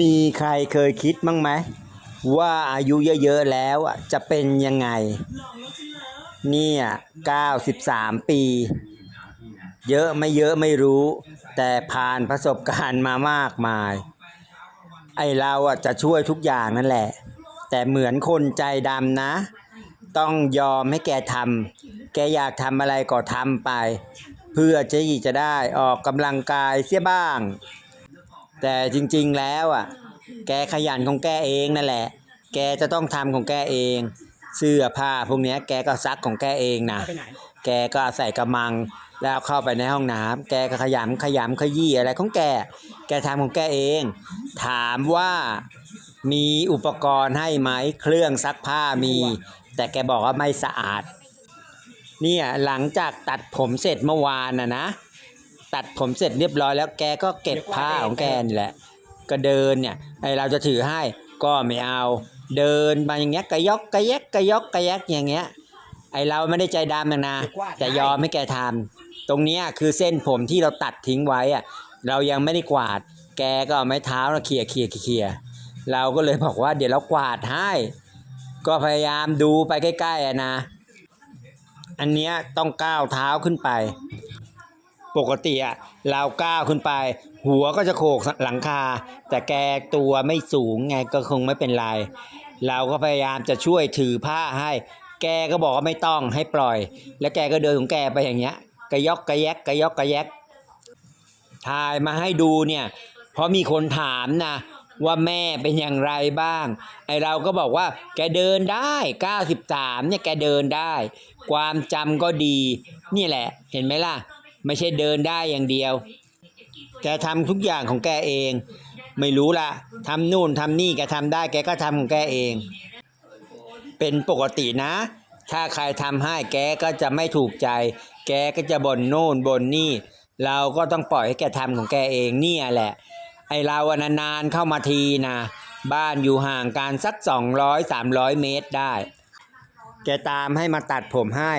มีใครเคยคิดมั้งไหมว่าอายุเยอะๆแล้วจะเป็นยังไง เนี่ย93ปี เยอะไม่เยอะไม่รู้ แต่ผ่านประสบการณ์มามากมาย ไอเราอะจะช่วยทุกอย่างนั่นแหละ แต่เหมือนคนใจดำนะ ต้องยอมให้แกทำแกอยากทำอะไรก็ทำไป เพื่อจะจะได้ออกกำลังกายเสียบ้าง แต่จริงๆแล้วอะ แกขยันของแกเองนั่นแหละ แกจะต้องทำของแกเอง เสื้อผ้าพวกเนี้ยแกก็ซักของแกเองนะ ไปไหนแกก็ใส่กระมังแล้วเข้าไปในห้องน้ำแกก็ขยำขยำขยี้อะไรของแก แกทำของแกเอง ถามว่ามีอุปกรณ์ให้ไหมเครื่องซักผ้ามี แต่แกบอกว่าไม่สะอาด เนี่ยหลังจากตัดผมเสร็จเมื่อวานน่ะนะ ตัดผมเสร็จเรียบร้อยแล้วแกก็เก็บผ้าของแกนี่แหละ ก็เดินเนี่ยไอเราจะถือให้ก็ไม่เอา เดินมาอย่างเงี้ยกระยอกกระแยกกระยอกกระแยกอย่างเงี้ย ไอเราไม่ได้ใจดำนะนะเดี๋ยวกวาแต่ยอมให้แกทำตรงเนี้ยคือเส้นผมที่เราตัดทิ้งไว้อะเรายังไม่ได้กวาด แกก็เอาไม้เท้าเราเขี่ยเขี่ยเขี่ยเราก็เลยบอกว่าเดี๋ยวเรากวาดให้ ก็พยายามดูไปใกล้ๆอะนะ อันเนี้ยต้องก้าวเท้าขึ้นไป ปกติอะเราก้าวขึ้นไป หัวก็จะโขกหลังคา แต่แกตัวไม่สูงไงก็คงไม่เป็นไร เราก็พยายามจะช่วยถือผ้าให้ แกก็บอกว่าไม่ต้องให้ปล่อย แล้วแกก็เดินของแกไปอย่างเงี้ยกระยอกกระแยกกระยอกกระแยกถ่ายมาให้ดูเนี่ยเพราะมีคนถามนะว่าแม่เป็นอย่างไรบ้าง ไอเราก็บอกว่า แกเดินได้ 93เนี่ยแกเดินได้ ความจำก็ดี นี่แหละ เห็นไหมล่ะ ไม่ใช่เดินได้อย่างเดียว แกทำทุกอย่างของแกเอง ไม่รู้ละทำนู่นทำนี่แกทำได้แกก็ทำของแกเอง เป็นปกตินะ ถ้าใครทำให้แกก็จะไม่ถูกใจ แกก็จะบ่นโน่นบ่นนี่ เราก็ต้องปล่อยให้แกทำของแกเองเนี่ยแหละ ไอเราอะนานๆเข้ามาทีนะ บ้านอยู่ห่างกันสัก 200-300 เมตรได้ แกตามให้มาตัดผมให้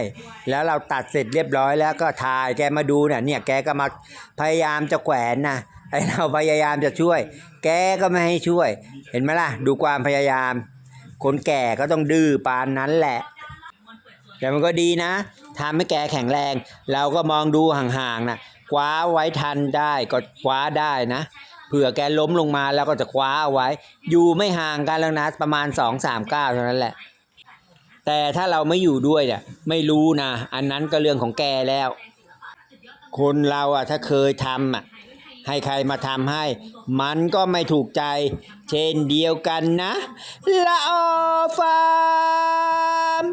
แล้วเราตัดเสร็จเรียบร้อยแล้วก็ถ่ายแกมาดูเนี่ยเนี่ยแกก็มาพยายามจะแขวนนะไอเราพยายามจะช่วย แกก็ไม่ให้ช่วย เห็นไหมล่ะ ดูความพยายาม คนแก่ก็ต้องดื้อปานนั้นแหละ แต่มันก็ดีนะทำให้แกแข็งแรง เราก็มองดูห่างๆนะคว้าไว้ทันได้ก็คว้าได้นะเผื่อแกล้มลงมาแล้วก็จะคว้าเอาไว้ อยู่ไม่ห่างกันแล้วนะประมาณ2อสามก้าวเท่านั้นแหละ แต่ถ้าเราไม่อยู่ด้วยเนี่ยไม่รู้นะ อันนั้นก็เรื่องของแกแล้ว คนเราอะถ้าเคยทำอะให้ใครมาทำให้ มันก็ไม่ถูกใจ เช่นเดียวกันนะละออฟาม